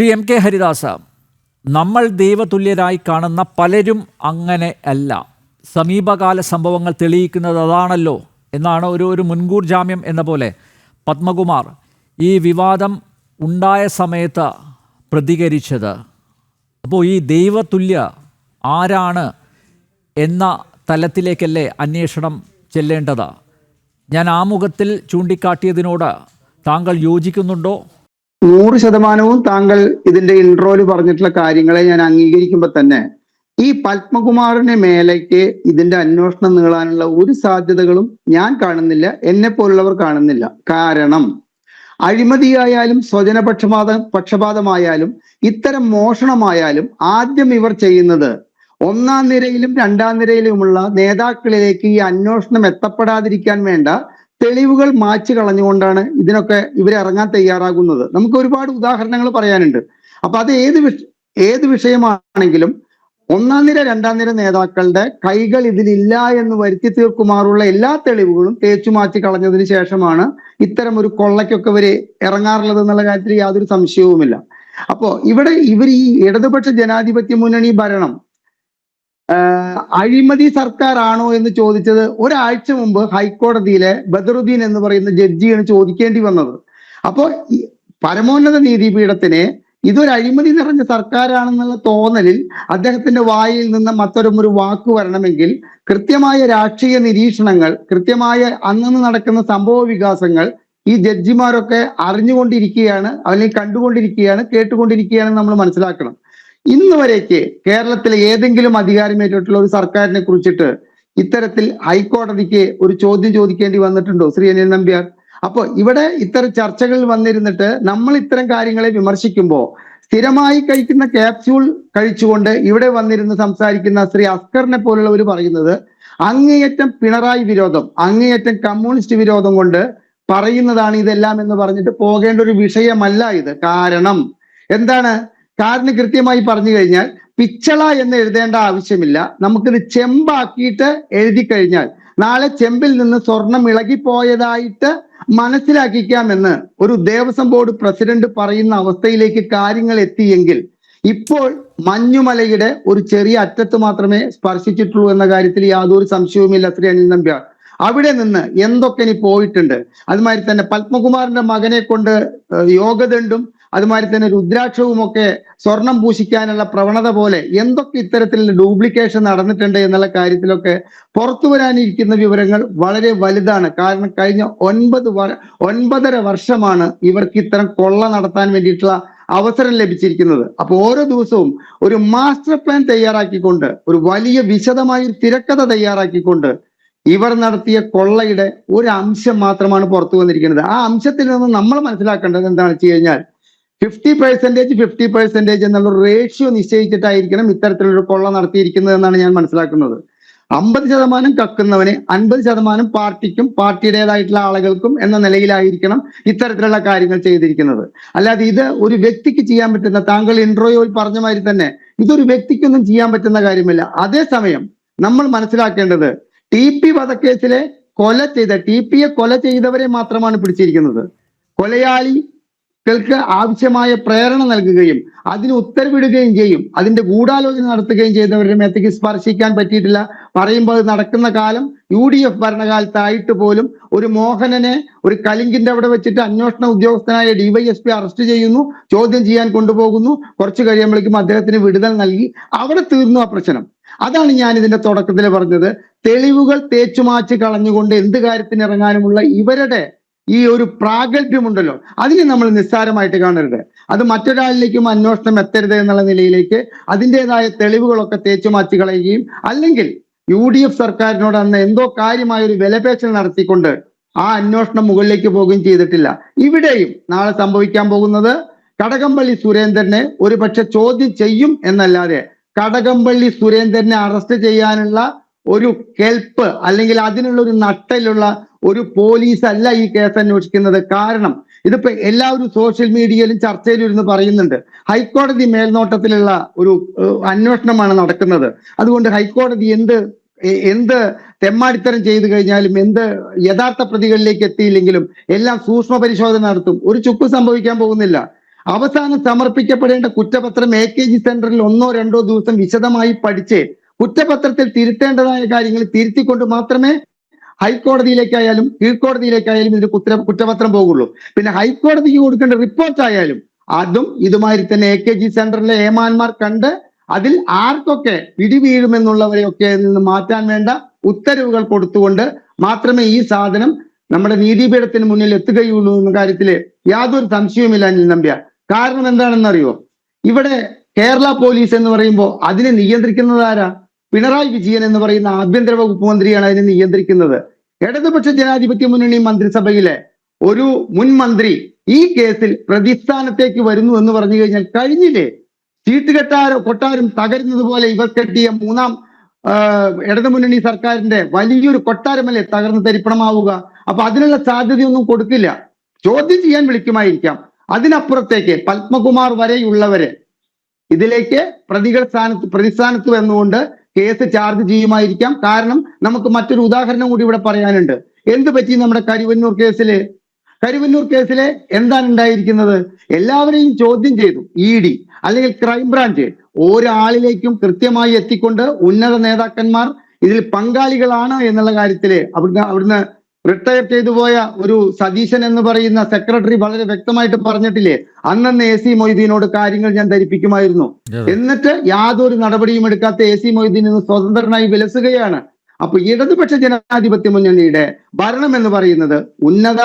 Shri M K Haridasa നമ്മൾ ദൈവതുല്യരായി കാണുന്ന പലരും അങ്ങനെ അല്ല. സമീപകാല സംഭവങ്ങൾ തെളിയിക്കുന്നത് അതാണല്ലോ എന്നാണ് ഒരു ഒരു മുൻകൂർ ജാമ്യം എന്ന പോലെ. പത്മകുമാർ ഈ വിവാദം ഉണ്ടായ സമയത്ത് പ്രതികരിച്ചത്. അപ്പോൾ ഈ ദൈവതുല്യ ആരാണ് എന്ന തലത്തിലേക്കല്ലേ അന്വേഷണം ചെല്ലേണ്ടത്? ഞാൻ ആമുഖത്തിൽ ചൂണ്ടിക്കാട്ടിയതിനോട് താങ്കൾ യോജിക്കുന്നുണ്ടോ? നൂറ് ശതമാനവും താങ്കൾ ഇതിന്റെ ഇൻട്രോയിൽ പറഞ്ഞിട്ടുള്ള കാര്യങ്ങളെ ഞാൻ അംഗീകരിക്കുമ്പോൾ തന്നെ ഈ പത്മകുമാറിന്റെ മേലേക്ക് ഇതിന്റെ അന്വേഷണം നീളാനുള്ള ഒരു സാധ്യതകളും ഞാൻ കാണുന്നില്ല എന്നെ പോലുള്ളവർ കാണുന്നില്ല. കാരണം അഴിമതിയായാലും സ്വജനപക്ഷപാത പക്ഷപാതമായാലും ഇത്തരം മോഷണമായാലും ആദ്യം ഇവർ ചെയ്യുന്നത് ഒന്നാം നിരയിലും രണ്ടാം നിരയിലുമുള്ള നേതാക്കളിലേക്ക് ഈ അന്വേഷണം എത്തപ്പെടാതിരിക്കാൻ വേണ്ട തെളിവുകൾ മാച്ചു കളഞ്ഞുകൊണ്ടാണ് ഇതിനൊക്കെ ഇവർ ഇറങ്ങാൻ തയ്യാറാകുന്നത്. നമുക്ക് ഒരുപാട് ഉദാഹരണങ്ങൾ പറയാനുണ്ട്. അപ്പൊ അത് ഏത് ഏത് വിഷയമാണെങ്കിലും ഒന്നാം നിര രണ്ടാം നിര നേതാക്കളുടെ കൈകൾ ഇതിലില്ല എന്ന് വരുത്തി തീർക്കുമാറുള്ള എല്ലാ തെളിവുകളും തേച്ചു മാറ്റി കളഞ്ഞതിന് ശേഷമാണ് ഇത്തരം ഒരു കൊള്ളയ്ക്കൊക്കെ ഇവർ ഇറങ്ങാറുള്ളത് എന്നുള്ള കാര്യത്തിൽ യാതൊരു സംശയവുമില്ല. അപ്പോ ഇവിടെ ഇവർ ഈ ഇടതുപക്ഷ ജനാധിപത്യ മുന്നണി ഭരണം അഴിമതി സർക്കാർ ആണോ എന്ന് ചോദിച്ചത് ഒരാഴ്ച മുമ്പ് ഹൈക്കോടതിയിലെ ബദറുദ്ദീൻ എന്ന് പറയുന്ന ജഡ്ജിയാണ് ചോദിക്കേണ്ടി വന്നത്. അപ്പോൾ പരമോന്നത നീതിപീഠത്തിനെ ഇതൊരു അഴിമതി നിറഞ്ഞ സർക്കാരാണെന്നുള്ള തോന്നലിൽ അദ്ദേഹത്തിന്റെ വായിൽ നിന്ന് മറ്റൊരു ഒരു വാക്ക് വരണമെങ്കിൽ കൃത്യമായ രാഷ്ട്രീയ നിരീക്ഷണങ്ങൾ കൃത്യമായ അന്നന്ന് നടക്കുന്ന സംഭവ വികാസങ്ങൾ ഈ ജഡ്ജിമാരൊക്കെ അറിഞ്ഞുകൊണ്ടിരിക്കുകയാണ് അല്ലെങ്കിൽ കണ്ടുകൊണ്ടിരിക്കുകയാണ് കേട്ടുകൊണ്ടിരിക്കുകയാണ് നമ്മൾ മനസ്സിലാക്കണം. ഇന്ന് വരേക്ക് കേരളത്തിലെ ഏതെങ്കിലും അധികാരമേറ്റിട്ടുള്ള ഒരു സർക്കാരിനെ കുറിച്ചിട്ട് ഇത്തരത്തിൽ ഹൈക്കോടതിക്ക് ഒരു ചോദ്യം ചോദിക്കേണ്ടി വന്നിട്ടുണ്ടോ ശ്രീ അനിൽ നമ്പ്യാർ? അപ്പൊ ഇവിടെ ഇത്തരം ചർച്ചകളിൽ വന്നിരുന്നിട്ട് നമ്മൾ ഇത്തരം കാര്യങ്ങളെ വിമർശിക്കുമ്പോൾ സ്ഥിരമായി കഴിക്കുന്ന ക്യാപ്സ്യൂൾ കഴിച്ചുകൊണ്ട് ഇവിടെ വന്നിരുന്ന് സംസാരിക്കുന്ന ശ്രീ അസ്കറിനെ പോലുള്ളവർ പറയുന്നത് അങ്ങേയറ്റം പിണറായി വിരോധം അങ്ങേയറ്റം കമ്മ്യൂണിസ്റ്റ് വിരോധം കൊണ്ട് പറയുന്നതാണ് ഇതെല്ലാം എന്ന് പറഞ്ഞിട്ട് പോകേണ്ട ഒരു വിഷയമല്ല ഇത്. കാരണം എന്താണ്? കാരണം കൃത്യമായി പറഞ്ഞു കഴിഞ്ഞാൽ പിച്ചള എന്ന് എഴുതേണ്ട ആവശ്യമില്ല. നമുക്കിത് ചെമ്പാക്കിയിട്ട് എഴുതി കഴിഞ്ഞാൽ നാളെ ചെമ്പിൽ നിന്ന് സ്വർണം ഇളകിപ്പോയതായിട്ട് മനസ്സിലാക്കിക്കാമെന്ന് ഒരു ദേവസ്വം ബോർഡ് പ്രസിഡന്റ് പറയുന്ന അവസ്ഥയിലേക്ക് കാര്യങ്ങൾ എത്തിയെങ്കിൽ ഇപ്പോൾ മഞ്ഞുമലയുടെ ഒരു ചെറിയ അറ്റത്ത് മാത്രമേ സ്പർശിച്ചിട്ടുള്ളൂ എന്ന കാര്യത്തിൽ യാതൊരു സംശയവുമില്ല ശ്രീ അനിൽ നമ്പ്യാർ. അവിടെ നിന്ന് എന്തൊക്കെ ഇനി പോയിട്ടുണ്ട്? അതുമാതിരി തന്നെ പത്മകുമാറിന്റെ മകനെ കൊണ്ട് യോഗദണ്ഡും അതുമാതിരി തന്നെ രുദ്രാക്ഷവും ഒക്കെ സ്വർണം പൂശിക്കാനുള്ള പ്രവണത പോലെ എന്തൊക്കെ ഇത്തരത്തിൽ ഡ്യൂപ്ലിക്കേഷൻ നടന്നിട്ടുണ്ട് എന്നുള്ള കാര്യത്തിലൊക്കെ പുറത്തു വരാനിരിക്കുന്ന വിവരങ്ങൾ വളരെ വലുതാണ്. കാരണം കഴിഞ്ഞ ഒൻപത് ഒൻപതര വർഷമാണ് ഇവർക്ക് ഇത്തരം കൊള്ള നടത്താൻ വേണ്ടിയിട്ടുള്ള അവസരം ലഭിച്ചിരിക്കുന്നത്. അപ്പൊ ഓരോ ദിവസവും ഒരു മാസ്റ്റർ പ്ലാൻ തയ്യാറാക്കിക്കൊണ്ട് ഒരു വലിയ വിശദമായ തിരക്കഥ തയ്യാറാക്കിക്കൊണ്ട് ഇവർ നടത്തിയ കൊള്ളയുടെ ഒരു അംശം മാത്രമാണ് പുറത്തു വന്നിരിക്കുന്നത്. ആ അംശത്തിൽ നിന്ന് നമ്മൾ മനസ്സിലാക്കേണ്ടത് എന്താണെന്ന് വെച്ച് കഴിഞ്ഞാൽ ഫിഫ്റ്റി പെർസെന്റേജ് ഫിഫ്റ്റി പെർസെന്റേജ് എന്നുള്ള റേഷ്യോ നിശ്ചയിച്ചിട്ടായിരിക്കണം ഇത്തരത്തിലൊരു കൊള്ള നടത്തിയിരിക്കുന്നത് എന്നാണ് ഞാൻ മനസ്സിലാക്കുന്നത്. അമ്പത് ശതമാനം കക്കുന്നവനെ അൻപത് ശതമാനം പാർട്ടിക്കും പാർട്ടിയുടേതായിട്ടുള്ള ആളുകൾക്കും എന്ന നിലയിലായിരിക്കണം ഇത്തരത്തിലുള്ള കാര്യങ്ങൾ ചെയ്തിരിക്കുന്നത്. അല്ലാതെ ഇത് ഒരു വ്യക്തിക്ക് ചെയ്യാൻ പറ്റുന്ന താങ്കൾ ഇൻട്രോയിൽ പറഞ്ഞ മാതിരി തന്നെ ഇതൊരു വ്യക്തിക്കൊന്നും ചെയ്യാൻ പറ്റുന്ന കാര്യമില്ല. അതേസമയം നമ്മൾ മനസ്സിലാക്കേണ്ടത് ടി പി വധക്കേസിലെ കൊല ചെയ്ത ടി പിയെ കൊല ചെയ്തവരെ മാത്രമാണ് പിടിച്ചിരിക്കുന്നത്. കൊലയാളികൾക്ക് ആവശ്യമായ പ്രേരണ നൽകുകയും അതിന് ഉത്തരവിടുകയും ചെയ്യും. അതിന്റെ ഗൂഢാലോചന നടത്തുകയും ചെയ്തവരുടെ മേത്തേക്ക് സ്പർശിക്കാൻ പറ്റിയിട്ടില്ല. പറയുമ്പോൾ അത് നടക്കുന്ന കാലം യു ഡി എഫ് ഭരണകാലത്തായിട്ട് പോലും ഒരു മോഹനനെ ഒരു കലിംഗിന്റെ അവിടെ വെച്ചിട്ട് അന്വേഷണ ഉദ്യോഗസ്ഥനായ ഡിവൈഎസ്പി അറസ്റ്റ് ചെയ്യുന്നു ചോദ്യം ചെയ്യാൻ കൊണ്ടുപോകുന്നു. കുറച്ച് കഴിയുമ്പോഴേക്കും അദ്ദേഹത്തിന് വിടുതൽ നൽകി. അവിടെ തീർന്നു ആ പ്രശ്നം. അതാണ് ഞാൻ ഇതിന്റെ തുടക്കത്തിൽ പറഞ്ഞത്. തെളിവുകൾ തേച്ചുമാച്ച് കളഞ്ഞുകൊണ്ട് എന്ത് കാര്യത്തിന് ഇറങ്ങാനുമുള്ള ഇവരുടെ ഈ ഒരു പ്രാഗൽഭ്യമുണ്ടല്ലോ. അതിനെ നമ്മൾ നിസ്സാരമായിട്ട് കാണരുത്. അത് മറ്റൊരാളിലേക്കും അന്വേഷണം എത്തരുത് എന്നുള്ള നിലയിലേക്ക് അതിന്റെതായ തെളിവുകളൊക്കെ തേച്ചു മാറ്റി കളയുകയും അല്ലെങ്കിൽ യു ഡി എഫ് സർക്കാരിനോട് അന്ന് എന്തോ കാര്യമായ ഒരു വിലപേശൽ നടത്തിക്കൊണ്ട് ആ അന്വേഷണം മുകളിലേക്ക് പോകുകയും ചെയ്തിട്ടില്ല. ഇവിടെയും നാളെ സംഭവിക്കാൻ പോകുന്നത് കടകംപള്ളി സുരേന്ദ്രനെ ഒരുപക്ഷെ ചോദ്യം ചെയ്യും എന്നല്ലാതെ കടകംപള്ളി സുരേന്ദ്രനെ അറസ്റ്റ് ചെയ്യാനുള്ള ഒരു കെൽപ്പ് അല്ലെങ്കിൽ അതിനുള്ള ഒരു നട്ടലുള്ള ഒരു പോലീസ് അല്ല ഈ കേസ് അന്വേഷിക്കുന്നത്. കാരണം ഇതിപ്പോ എല്ലാവരും സോഷ്യൽ മീഡിയയിലും ചർച്ചയിലും ഇരുന്ന് പറയുന്നുണ്ട്. ഹൈക്കോടതി മേൽനോട്ടത്തിലുള്ള ഒരു അന്വേഷണമാണ് നടക്കുന്നത്. അതുകൊണ്ട് ഹൈക്കോടതി എന്ത് എന്ത് തെമ്മാടിത്തരം ചെയ്തു കഴിഞ്ഞാലും എന്ത് യഥാർത്ഥ പ്രതികളിലേക്ക് എത്തിയില്ലെങ്കിലും എല്ലാം സൂക്ഷ്മ പരിശോധന നടത്തും. ഒരു ചുക്ക് സംഭവിക്കാൻ പോകുന്നില്ല. അവസാനം സമർപ്പിക്കപ്പെടേണ്ട കുറ്റപത്രം എ കെ ജി സെന്ററിൽ ഒന്നോ രണ്ടോ ദിവസം വിശദമായി പഠിച്ച് കുറ്റപത്രത്തിൽ തിരുത്തേണ്ടതായ കാര്യങ്ങൾ തിരുത്തിക്കൊണ്ട് മാത്രമേ ഹൈക്കോടതിയിലേക്കായാലും കീഴ്ക്കോടതിയിലേക്കായാലും ഇതിന് കുറ്റ കുറ്റപത്രം പോകുള്ളൂ. പിന്നെ ഹൈക്കോടതിക്ക് കൊടുക്കേണ്ട റിപ്പോർട്ട് ആയാലും അതും ഇതുമാതിരി തന്നെ എ കെ ജി സെന്ററിലെ ഏമാന്മാർ കണ്ട് അതിൽ ആർക്കൊക്കെ പിടിവീഴുമെന്നുള്ളവരെയൊക്കെ നിന്ന് മാറ്റാൻ വേണ്ട ഉത്തരവുകൾ കൊടുത്തുകൊണ്ട് മാത്രമേ ഈ സാധനം നമ്മുടെ നീതിപീഠത്തിന് മുന്നിൽ എത്തുകയുള്ളൂ എന്ന കാര്യത്തിൽ യാതൊരു സംശയവുമില്ല അനിൽ നമ്പ്യ കാരണം എന്താണെന്നറിയോ? ഇവിടെ കേരള പോലീസ് എന്ന് പറയുമ്പോൾ അതിനെ നിയന്ത്രിക്കുന്നത് ആരാ? പിണറായി വിജയൻ എന്ന് പറയുന്ന ആഭ്യന്തര വകുപ്പ് മന്ത്രിയാണ് അതിനെ നിയന്ത്രിക്കുന്നത്. ഇടതുപക്ഷ ജനാധിപത്യ മുന്നണി മന്ത്രിസഭയിലെ ഒരു മുൻ മന്ത്രി ഈ കേസിൽ പ്രതിസ്ഥാനത്തേക്ക് വരുന്നു എന്ന് പറഞ്ഞു കഴിഞ്ഞാൽ കഴിഞ്ഞില്ലേ? ചീട്ടുകെട്ടാരോ കൊട്ടാരം തകരുന്നത് പോലെ ഇവർ കെട്ടിയ മൂന്നാം ഇടതുമുന്നണി സർക്കാരിന്റെ വലിയൊരു കൊട്ടാരമല്ലേ തകർന്ന് തരിപ്പണമാവുക? അപ്പൊ അതിനുള്ള സാധ്യതയൊന്നും കൊടുക്കില്ല. ചോദ്യം ചെയ്യാൻ വിളിക്കുമായിരിക്കാം. അതിനപ്പുറത്തേക്ക് പത്മകുമാർ വരെയുള്ളവരെ ഇതിലേക്ക് പ്രതികൾ സ്ഥാനത്ത് പ്രതിസ്ഥാനത്ത് വന്നുകൊണ്ട് കേസ് ചാർജ് ചെയ്യുമായിരിക്കാം. കാരണം നമുക്ക് മറ്റൊരു ഉദാഹരണം കൂടി ഇവിടെ പറയാനുണ്ട്. എന്ത് പറ്റി നമ്മുടെ കരുവന്നൂർ കേസിൽ? കരുവന്നൂർ കേസിലെ എന്താണ് ഉണ്ടായിരിക്കുന്നത്? എല്ലാവരെയും ചോദ്യം ചെയ്തു. ഇ ഡി അല്ലെങ്കിൽ ക്രൈംബ്രാഞ്ച് ഒരാളിലേക്കും കൃത്യമായി എത്തിക്കൊണ്ട് ഉന്നത നേതാക്കന്മാർ ഇതിൽ പങ്കാളികളാണ് എന്നുള്ള കാര്യത്തിൽ അവിടുന്ന് അവിടുന്ന് റിട്ടയർ ചെയ്തു പോയ ഒരു സതീശൻ എന്ന് പറയുന്ന സെക്രട്ടറി വളരെ വ്യക്തമായിട്ട് പറഞ്ഞിട്ടില്ലേ? അന്നന്ന് എ സി മൊയ്തീനോട് കാര്യങ്ങൾ ഞാൻ ധരിപ്പിക്കുമായിരുന്നു. എന്നിട്ട് യാതൊരു നടപടിയും എടുക്കാത്ത എ സി മൊയ്തീൻ ഇന്ന് സ്വതന്ത്രനായി വിലസുകയാണ്. അപ്പൊ ഇടതുപക്ഷ ജനാധിപത്യ മുന്നണിയുടെ ഭരണം എന്ന് പറയുന്നത് ഉന്നത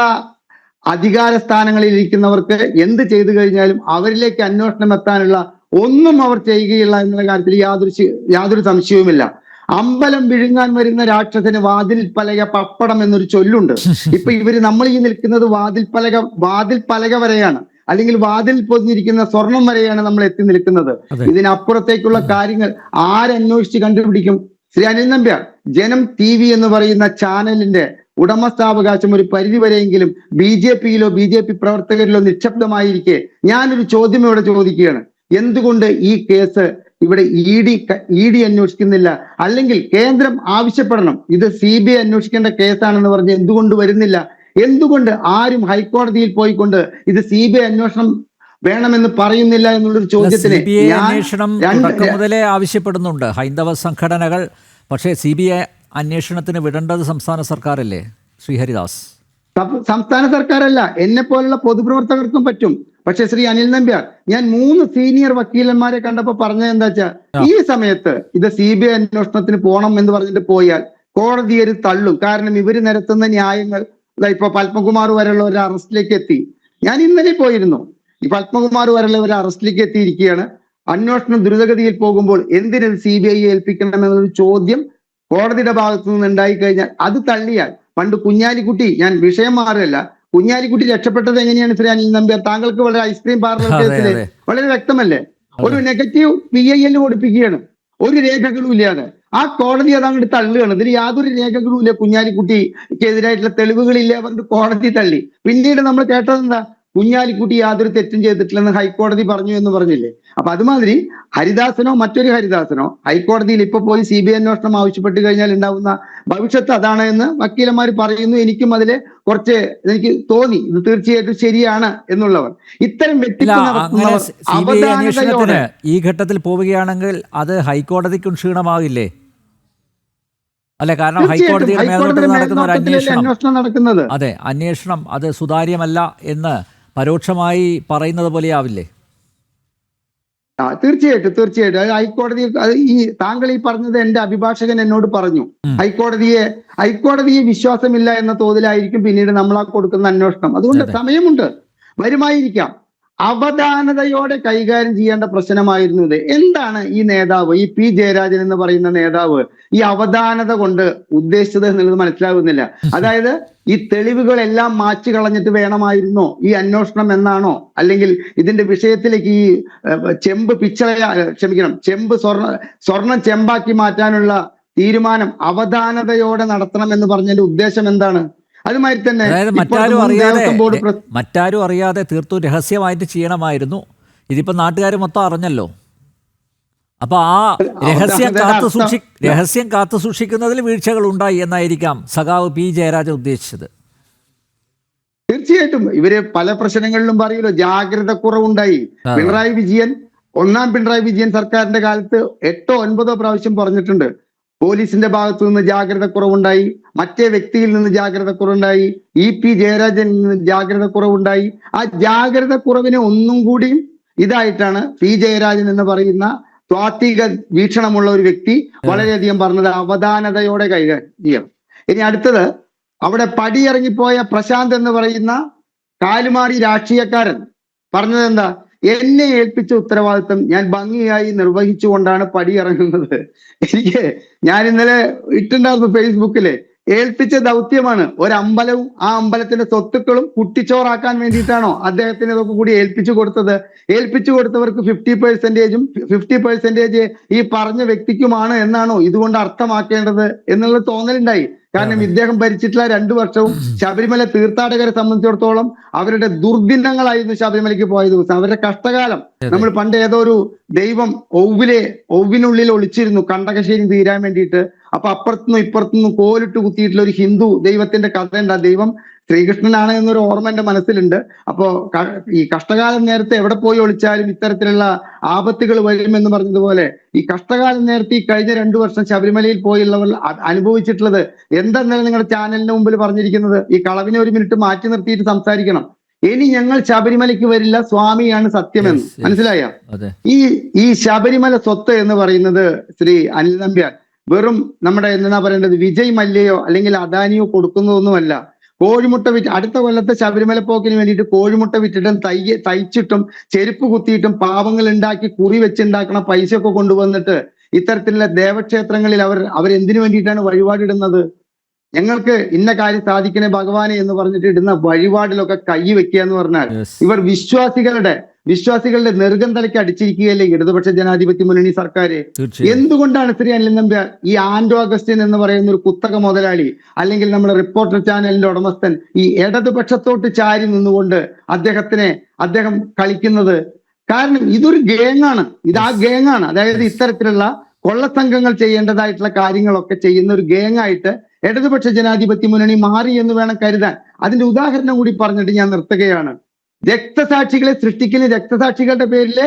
അധികാര സ്ഥാനങ്ങളിൽ ഇരിക്കുന്നവർക്ക് എന്ത് ചെയ്തു കഴിഞ്ഞാലും അവരിലേക്ക് അന്വേഷണം എത്താനുള്ള ഒന്നും അവർ ചെയ്യുകയില്ല എന്നുള്ള കാര്യത്തിൽ യാതൊരു യാതൊരു സംശയവുമില്ല. അമ്പലം വിഴുങ്ങാൻ വരുന്ന രാക്ഷസന് വാതിൽ പലക പപ്പടം എന്നൊരു ചൊല്ലുണ്ട്. ഇപ്പൊ ഇവർ നമ്മൾ ഈ നിൽക്കുന്നത് വാതിൽ പലക വാതിൽ പലക വരെയാണ്. അല്ലെങ്കിൽ വാതിൽ പൊതിഞ്ഞിരിക്കുന്ന സ്വർണം വരെയാണ് നമ്മൾ എത്തി നിൽക്കുന്നത്. ഇതിനപ്പുറത്തേക്കുള്ള കാര്യങ്ങൾ ആരന്വേഷിച്ച് കണ്ടുപിടിക്കും. ശ്രീ അനിൽ നമ്പ്യാർ ജനം ടി വി എന്ന് പറയുന്ന ചാനലിന്റെ ഉടമസ്ഥാവകാശം ഒരു പരിധി വരെയെങ്കിലും ബി ജെ പിയിലോ ബി ജെ പി പ്രവർത്തകരിലോ നിക്ഷബ്ദമായിരിക്കെ ഞാനൊരു ചോദ്യം ഇവിടെ ചോദിക്കുകയാണ്. എന്തുകൊണ്ട് ഈ കേസ് ഇവിടെ ഇ ഡി ഇ ഡി അന്വേഷിക്കുന്നില്ല. അല്ലെങ്കിൽ കേന്ദ്രം ആവശ്യപ്പെടണം. ഇത് സി ബി ഐ അന്വേഷിക്കേണ്ട കേസാണെന്ന് പറഞ്ഞ് എന്തുകൊണ്ട് വരുന്നില്ല? എന്തുകൊണ്ട് ആരും ഹൈക്കോടതിയിൽ പോയിക്കൊണ്ട് ഇത് സി ബി ഐ അന്വേഷണം വേണമെന്ന് പറയുന്നില്ല എന്നുള്ളൊരു ചോദ്യത്തിന് അന്വേഷണം മുതലേ ആവശ്യപ്പെടുന്നുണ്ട്. ഹൈന്ദവ സംഘടനകൾ പക്ഷേ സി ബി ഐ അന്വേഷണത്തിന് വിടേണ്ടത് സംസ്ഥാന സർക്കാരല്ലേ? ശ്രീഹരിദാസ്. സംസ്ഥാന സർക്കാരല്ല എന്നെ പോലുള്ള പൊതുപ്രവർത്തകർക്കും പറ്റും. പക്ഷെ ശ്രീ അനിൽ നമ്പ്യാർ ഞാൻ മൂന്ന് സീനിയർ വക്കീലന്മാരെ കണ്ടപ്പോ പറഞ്ഞത് എന്താ വെച്ചാ ഈ സമയത്ത് ഇത് സി ബി ഐ അന്വേഷണത്തിന് പോകണം എന്ന് പറഞ്ഞിട്ട് പോയാൽ കോടതി ഒരു തള്ളും. കാരണം ഇവർ നിരത്തുന്ന ന്യായങ്ങൾ ഇപ്പൊ പത്മകുമാർ വരെയുള്ള ഒരു അറസ്റ്റിലേക്ക് എത്തി. ഞാൻ ഇന്നലെ പോയിരുന്നു. ഈ പത്മകുമാർ വരെയുള്ള ഒരു അറസ്റ്റിലേക്ക് എത്തിയിരിക്കുകയാണ്. അന്വേഷണം ദ്രുതഗതിയിൽ പോകുമ്പോൾ എന്തിനു സി ബി ഐ ഏൽപ്പിക്കണം എന്നൊരു ചോദ്യം കോടതിയുടെ ഭാഗത്തു നിന്ന് ഉണ്ടായി കഴിഞ്ഞാൽ അത് തള്ളിയാൽ പണ്ട് കുഞ്ഞാലിക്കുട്ടി ഞാൻ വിഷയം മാറിയല്ല കുഞ്ഞാലിക്കുട്ടി രക്ഷപ്പെട്ടത് എങ്ങനെയാണ് ശ്രീ അനിൽ നമ്പ്യാർ താങ്കൾക്ക് വളരെ ഐസ്ക്രീം പാർലർ കേസിലെ വളരെ വ്യക്തമല്ലേ? ഒരു നെഗറ്റീവ് പി ഐ എൽ ഓടിപ്പിക്കുകയാണ് ഒരു രേഖകളും ഇല്ലാതെ. ആ കോടതി അത് അങ്ങോട്ട് തള്ളുകയാണ്. ഇതിന് യാതൊരു രേഖകളും ഇല്ല കുഞ്ഞാലിക്കുട്ടിക്കെതിരായിട്ടുള്ള തെളിവുകളില്ല പറഞ്ഞിട്ട് കോടതി തള്ളി. പിന്നീട് നമ്മൾ കേട്ടത് എന്താ കുഞ്ഞാലിക്കുട്ടി യാതൊരു തെറ്റും ചെയ്തിട്ടില്ലെന്ന് ഹൈക്കോടതി പറഞ്ഞു എന്ന് പറഞ്ഞില്ലേ? അപ്പൊ അതുമാതിരി ഹരിദാസനോ മറ്റൊരു ഹരിദാസനോ ഹൈക്കോടതിയിൽ ഇപ്പൊ പോയി സി ബി ഐ അന്വേഷണം ആവശ്യപ്പെട്ട് കഴിഞ്ഞാൽ ഉണ്ടാവുന്ന ഭവിഷ്യത്ത് അതാണ് എന്ന് വക്കീലന്മാർ പറയുന്നു. എനിക്കും അതിൽ കുറച്ച് എനിക്ക് തോന്നി. ഇത് തീർച്ചയായിട്ടും ശരിയാണ് എന്നുള്ളവർ. ഇത്തരം ഇല്ല വ്യക്തിത്വം അങ്ങനെ നടത്തുന്നവർ സി ബി ഐ അന്വേഷണത്തിന് അവധാനതയോടെ ഈ ഘട്ടത്തിൽ പോവുകയാണെങ്കിൽ അത് ഹൈക്കോടതിക്കും ക്ഷീണമാകില്ലേ? അല്ലെ കാരണം ഹൈക്കോടതി ഹൈക്കോടതിയുടെ മേൽനോട്ടത്തിൽ നടക്കുന്ന ഒരു അന്വേഷണം. അന്വേഷണം നടക്കുന്നത്? അതെ അന്വേഷണം അത് സുതാര്യമല്ല എന്ന് പരോക്ഷമായി പറയുന്നത് പോലെ ആവില്ലേ ആ തീർച്ചയായിട്ടും തീർച്ചയായിട്ടും. അത് ഹൈക്കോടതി അത് ഈ താങ്കൾ ഈ പറഞ്ഞത് എന്റെ അഭിഭാഷകൻ എന്നോട് പറഞ്ഞു. ഹൈക്കോടതിയെ ഹൈക്കോടതിയെ വിശ്വാസമില്ല എന്ന തോതിലായിരിക്കും പിന്നീട് നമ്മൾ ആ കൊടുക്കുന്ന അന്വേഷണം. അതുകൊണ്ട് അതെ. സമയമുണ്ട്. വരുമായിരിക്കാം. അവധാനതയോടെ കൈകാര്യം ചെയ്യേണ്ട പ്രശ്നമായിരുന്നു ഇത്. എന്താണ് ഈ നേതാവ് ഈ പി ജയരാജൻ എന്ന് പറയുന്ന നേതാവ് ഈ അവധാനത കൊണ്ട് ഉദ്ദേശിച്ചത് എന്നുള്ളത് മനസ്സിലാകുന്നില്ല. അതായത് ഈ തെളിവുകളെല്ലാം മാറ്റി കളഞ്ഞിട്ട് വേണമായിരുന്നോ? ഈ അന്വേഷണം എന്നാണോ? അല്ലെങ്കിൽ ഇതിന്റെ വിഷയത്തിലേക്ക് ഈ ചെമ്പ് പിച്ചള ക്ഷമിക്കണം ചെമ്പ് സ്വർണ സ്വർണം ചെമ്പാക്കി മാറ്റാനുള്ള തീരുമാനം അവധാനതയോടെ നടത്തണം എന്ന് പറഞ്ഞതിന്റെ ഉദ്ദേശം എന്താണ്? അതുമാതിരി തന്നെ അതായത് മറ്റാരും അറിയാതെ മറ്റാരും അറിയാതെ തീർത്തും രഹസ്യമായിട്ട് ചെയ്യണമായിരുന്നു. ഇതിപ്പോ നാട്ടുകാർ മൊത്തം അറിഞ്ഞല്ലോ. അപ്പൊ ആ രഹസ്യം കാത്തു സൂക്ഷി രഹസ്യം കാത്തു സൂക്ഷിക്കുന്നതിൽ വീഴ്ചകൾ ഉണ്ടായി എന്നായിരിക്കാം സഖാവ് പി. ജയരാജൻ ഉദ്ദേശിച്ചത്. തീർച്ചയായിട്ടും ഇവർ പല പ്രശ്നങ്ങളിലും പറയുമല്ലോ ജാഗ്രത കുറവുണ്ടായി. പിണറായി വിജയൻ ഒന്നാം പിണറായി വിജയൻ സർക്കാരിന്റെ കാലത്ത് എട്ടോ ഒൻപതോ പ്രാവശ്യം പറഞ്ഞിട്ടുണ്ട്. പോലീസിന്റെ ഭാഗത്തു നിന്ന് ജാഗ്രത കുറവുണ്ടായി. മറ്റേ വ്യക്തിയിൽ നിന്ന് ജാഗ്രത കുറവുണ്ടായി. ഇ പി ജയരാജനിൽ നിന്ന് ജാഗ്രത കുറവുണ്ടായി. ആ ജാഗ്രത കുറവിനെ ഒന്നും കൂടിയും ഇതായിട്ടാണ് പി ജയരാജൻ എന്ന് പറയുന്ന സ്വാത്വിക വീക്ഷണമുള്ള ഒരു വ്യക്തി വളരെയധികം പറഞ്ഞത് അവധാനതയോടെ കൈകാര്യം ചെയ്യണം ഇനി അടുത്തത് അവിടെ പടിയിറങ്ങിപ്പോയ പ്രശാന്ത് എന്ന് പറയുന്ന കാലുമാറി രാഷ്ട്രീയക്കാരൻ പറഞ്ഞത് എന്താ എന്നെ ഏൽപ്പിച്ച ഉത്തരവാദിത്തം ഞാൻ ഭംഗിയായി നിർവഹിച്ചുകൊണ്ടാണ് പടി ഇറങ്ങുന്നത് എനിക്ക് ഞാൻ ഇന്നലെ ഇട്ടുണ്ടായിരുന്നു ഫേസ്ബുക്കിൽ. ഏൽപ്പിച്ച ദൗത്യമാണ് ഒരമ്പലവും ആ അമ്പലത്തിന്റെ സ്വത്തുക്കളും കുട്ടിച്ചോറാക്കാൻ വേണ്ടിയിട്ടാണോ അദ്ദേഹത്തിന് ഇതൊക്കെ കൂടി ഏൽപ്പിച്ചു കൊടുത്തത്. ഏൽപ്പിച്ചു കൊടുത്തവർക്ക് ഫിഫ്റ്റി പെർസെന്റേജും ഫിഫ്റ്റി പെർസെന്റേജ് ഈ പറഞ്ഞ വ്യക്തിക്കുമാണ് എന്നാണോ ഇതുകൊണ്ട് അർത്ഥമാക്കേണ്ടത് എന്നുള്ള തോന്നലുണ്ടായി. കാരണം ഇദ്ദേഹം ഭരിച്ചിട്ടുള്ള രണ്ടു വർഷവും ശബരിമല തീർത്ഥാടകരെ സംബന്ധിച്ചിടത്തോളം അവരുടെ ദുർദിനങ്ങളായിരുന്നു ശബരിമലയ്ക്ക് പോയ ദിവസം. അവരുടെ കഷ്ടകാലം. നമ്മൾ പണ്ട് ഏതോ ഒരു ദൈവം ഒവ്വിലെ ഒവ്വിനുള്ളിൽ ഒളിച്ചിരുന്നു. കണ്ടകശ്ശേരി തീരാൻ വേണ്ടിയിട്ട് അപ്പൊ അപ്പുറത്തുനിന്നും ഇപ്പുറത്തുനിന്നും കോലിട്ട് കുത്തിയിട്ടുള്ള ഒരു ഹിന്ദു ദൈവത്തിന്റെ കഥയുണ്ട് ആ ദൈവം ശ്രീകൃഷ്ണനാണ് എന്നൊരു ഓർമ്മ എന്റെ മനസ്സിലുണ്ട്. അപ്പോ ഈ കഷ്ടകാലം നേരത്തെ എവിടെ പോയി ഒളിച്ചാലും ഇത്തരത്തിലുള്ള ആപത്തുകൾ വരുമെന്ന് പറഞ്ഞതുപോലെ ഈ കഷ്ടകാലം നേരത്തെ ഈ കഴിഞ്ഞ രണ്ടു വർഷം ശബരിമലയിൽ പോയുള്ളവർ അനുഭവിച്ചിട്ടുള്ളത് എന്തെന്നാലും നിങ്ങളുടെ ചാനലിന് മുമ്പിൽ പറഞ്ഞിരിക്കുന്നത്? ഈ കളവിനെ ഒരു മിനിറ്റ് മാറ്റി നിർത്തിയിട്ട് സംസാരിക്കണം. ഇനി ഞങ്ങൾ ശബരിമലയ്ക്ക് വരില്ല സ്വാമിയാണ് സത്യമെന്ന്. മനസ്സിലായോ? ഈ ഈ ശബരിമല സ്വത്ത് എന്ന് പറയുന്നത് ശ്രീ അനിൽ നമ്പ്യാർ വെറും നമ്മുടെ എന്താ പറയേണ്ടത് വിജയ് മല്യയോ അല്ലെങ്കിൽ അദാനിയോ കൊടുക്കുന്നതൊന്നുമല്ല. കോഴിമുട്ട വിറ്റ് അടുത്ത കൊല്ലത്തെ ശബരിമല പോക്കിന് വേണ്ടിയിട്ട് കോഴിമുട്ട വിറ്റിട്ടും തൈ തയ്ച്ചിട്ടും ചെരുപ്പ് കുത്തിയിട്ടും പാവങ്ങൾ ഉണ്ടാക്കി കുറി വെച്ചുണ്ടാക്കണ പൈസ ഒക്കെ കൊണ്ടുവന്നിട്ട് ഇത്തരത്തിലുള്ള ദേവക്ഷേത്രങ്ങളിൽ അവർ അവരെന്തിനു വേണ്ടിയിട്ടാണ് വഴിപാടിടുന്നത്? ഞങ്ങൾക്ക് ഇന്ന കാര്യം സാധിക്കണേ ഭഗവാനെ എന്ന് പറഞ്ഞിട്ട് ഇടുന്ന വഴിപാടിലൊക്കെ കൈ വെക്കുക എന്ന് പറഞ്ഞാൽ ഇവർ വിശ്വാസികളുടെ വിശ്വാസികളുടെ നെറുകം തലയ്ക്ക് അടിച്ചിരിക്കുകയല്ലേ ഇടതുപക്ഷ ജനാധിപത്യ മുന്നണി സർക്കാർ? എന്തുകൊണ്ടാണ് ശ്രീ അനിൽ നമ്പ്യാർ ഈ ആൻഡോ അഗസ്റ്റിൻ എന്ന് പറയുന്ന ഒരു കുത്തക മുതലാളി അല്ലെങ്കിൽ നമ്മുടെ റിപ്പോർട്ടർ ചാനലിന്റെ ഉടമസ്ഥൻ ഈ ഇടതുപക്ഷത്തോട്ട് ചാരി നിന്നുകൊണ്ട് അദ്ദേഹത്തിനെ അദ്ദേഹം കളിക്കുന്നത്? കാരണം ഇതൊരു ഗേങ്ങാണ്. ഇത് ആ ഗേങ്ങാണ്. അതായത് ഇത്തരത്തിലുള്ള കൊള്ളസംഘങ്ങൾ ചെയ്യേണ്ടതായിട്ടുള്ള കാര്യങ്ങളൊക്കെ ചെയ്യുന്ന ഒരു ഗേങ്ങായിട്ട് ഇടതുപക്ഷ ജനാധിപത്യ മുന്നണി മാറി എന്ന് വേണം കരുതാൻ. അതിന്റെ ഉദാഹരണം കൂടി പറഞ്ഞിട്ട് ഞാൻ നിർത്തുകയാണ്. രക്തസാക്ഷികളെ സൃഷ്ടിക്കുന്ന രക്തസാക്ഷികളുടെ പേരിൽ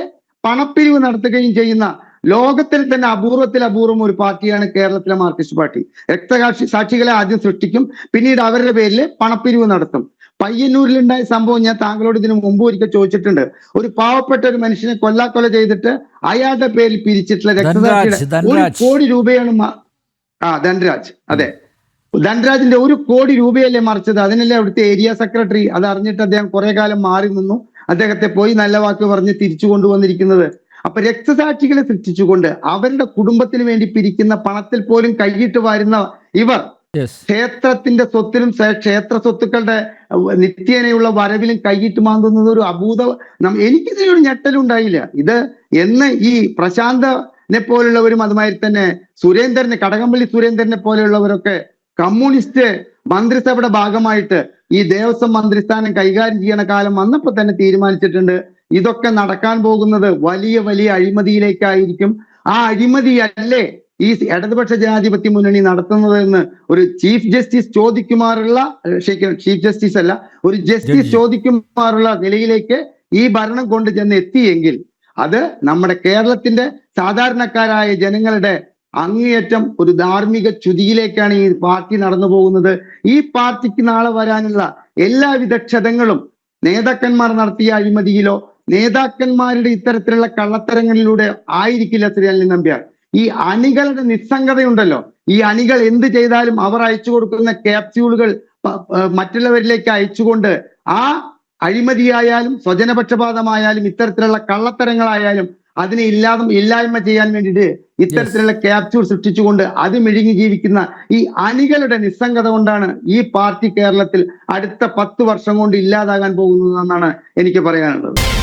പണപ്പിരിവ് നടത്തുകയും ചെയ്യുന്ന ലോകത്തിൽ തന്നെ അപൂർവത്തിൽ അപൂർവം ഒരു പാർട്ടിയാണ് കേരളത്തിലെ മാർക്സിസ്റ്റ് പാർട്ടി. രക്തസാക്ഷി സാക്ഷികളെ ആദ്യം സൃഷ്ടിക്കും പിന്നീട് അവരുടെ പേരിൽ പണപ്പിരിവ് നടത്തും. പയ്യന്നൂരിലുണ്ടായ സംഭവം ഞാൻ താങ്കളോട് ഇതിനു മുമ്പ് ഒരിക്കൽ ചോദിച്ചിട്ടുണ്ട്. ഒരു പാവപ്പെട്ട ഒരു മനുഷ്യനെ കൊല്ലാക്കൊല ചെയ്തിട്ട് അയാളുടെ പേരിൽ പിരിച്ചിട്ടുള്ള രക്തസാക്ഷിയുടെ ഒരു കോടി രൂപയാണ് ആ ധനരാജ് അതെ. ധൻരാജിന്റെ ഒരു കോടി രൂപയല്ലേ മറിച്ചത്? അതിനല്ലേ അവിടുത്തെ ഏരിയ സെക്രട്ടറി? അത് അറിഞ്ഞിട്ട് അദ്ദേഹം കുറെ കാലം മാറി നിന്നു. അദ്ദേഹത്തെ പോയി നല്ല വാക്ക് പറഞ്ഞ് തിരിച്ചു കൊണ്ടുവന്നിരിക്കുന്നത്. അപ്പൊ രക്തസാക്ഷികളെ സൃഷ്ടിച്ചുകൊണ്ട് അവരുടെ കുടുംബത്തിന് വേണ്ടി പിരിക്കുന്ന പണത്തിൽ പോലും കൈയിട്ട് വരുന്ന ഇവർ ക്ഷേത്രത്തിന്റെ സ്വത്തിലും ക്ഷേത്ര സ്വത്തുക്കളുടെ നിത്യേനയുള്ള വരവിലും കൈയിട്ട് മാന്തുന്നത് ഒരു അഭൂത എനിക്കിതിനൊരു ഞെട്ടലുണ്ടായില്ല. ഇത് എന്ന് ഈ പ്രശാന്തനെ പോലുള്ളവരും അതുമാതിരി തന്നെ സുരേന്ദ്രനെ കടകംപള്ളി സുരേന്ദ്രനെ പോലെയുള്ളവരൊക്കെ കമ്മ്യൂണിസ്റ്റ് മന്ത്രിസഭയുടെ ഭാഗമായിട്ട് ഈ ദേവസ്വം മന്ത്രിസ്ഥാനം കൈകാര്യം ചെയ്യണ കാലം വന്നപ്പോൾ തന്നെ തീരുമാനിച്ചിട്ടുണ്ട്. ഇതൊക്കെ നടക്കാൻ പോകുന്നത് വലിയ വലിയ അഴിമതിയിലേക്കായിരിക്കും. ആ അഴിമതിയല്ലേ ഈ ഇടതുപക്ഷ ജനാധിപത്യ മുന്നണി നടത്തുന്നത് എന്ന് ഒരു ചീഫ് ജസ്റ്റിസ് ചോദിക്കുമാറുള്ള ചീഫ് ജസ്റ്റിസ് അല്ല ഒരു ജസ്റ്റിസ് ചോദിക്കുമാറുള്ള നിലയിലേക്ക് ഈ ഭരണം കൊണ്ട് ചെന്ന് എത്തിയെങ്കിൽ അത് നമ്മുടെ കേരളത്തിന്റെ സാധാരണക്കാരായ ജനങ്ങളുടെ അങ്ങേയറ്റം ഒരു ധാർമ്മിക ചുതിയിലേക്കാണ് ഈ പാർട്ടി നടന്നു പോകുന്നത്. ഈ പാർട്ടിക്ക് നാളെ വരാനുള്ള എല്ലാവിധ ക്ഷതങ്ങളും നേതാക്കന്മാർ നടത്തിയ അഴിമതിയിലോ നേതാക്കന്മാരുടെ ഇത്തരത്തിലുള്ള കള്ളത്തരങ്ങളിലൂടെ ആയിരിക്കില്ല ശ്രീ അനിൽ നമ്പ്യാർ. ഈ അണികളുടെ നിസ്സംഗതയുണ്ടല്ലോ. ഈ അണികൾ എന്ത് ചെയ്താലും അവർ അയച്ചു കൊടുക്കുന്ന ക്യാപ്സ്യൂളുകൾ മറ്റുള്ളവരിലേക്ക് അയച്ചുകൊണ്ട് ആ അഴിമതിയായാലും സ്വജനപക്ഷപാതമായാലും ഇത്തരത്തിലുള്ള കള്ളത്തരങ്ങളായാലും അതിനെ ഇല്ലാതെ ഇല്ലായ്മ ചെയ്യാൻ വേണ്ടിയിട്ട് ഇത്തരത്തിലുള്ള ക്യാപ്ചൂർ സൃഷ്ടിച്ചുകൊണ്ട് അത് മിഴുങ്ങി ജീവിക്കുന്ന ഈ അണികളുടെ നിസ്സംഗത കൊണ്ടാണ് ഈ പാർട്ടി കേരളത്തിൽ അടുത്ത പത്ത് വർഷം കൊണ്ട് ഇല്ലാതാകാൻ പോകുന്നതെന്നാണ് എനിക്ക് പറയാനുള്ളത്.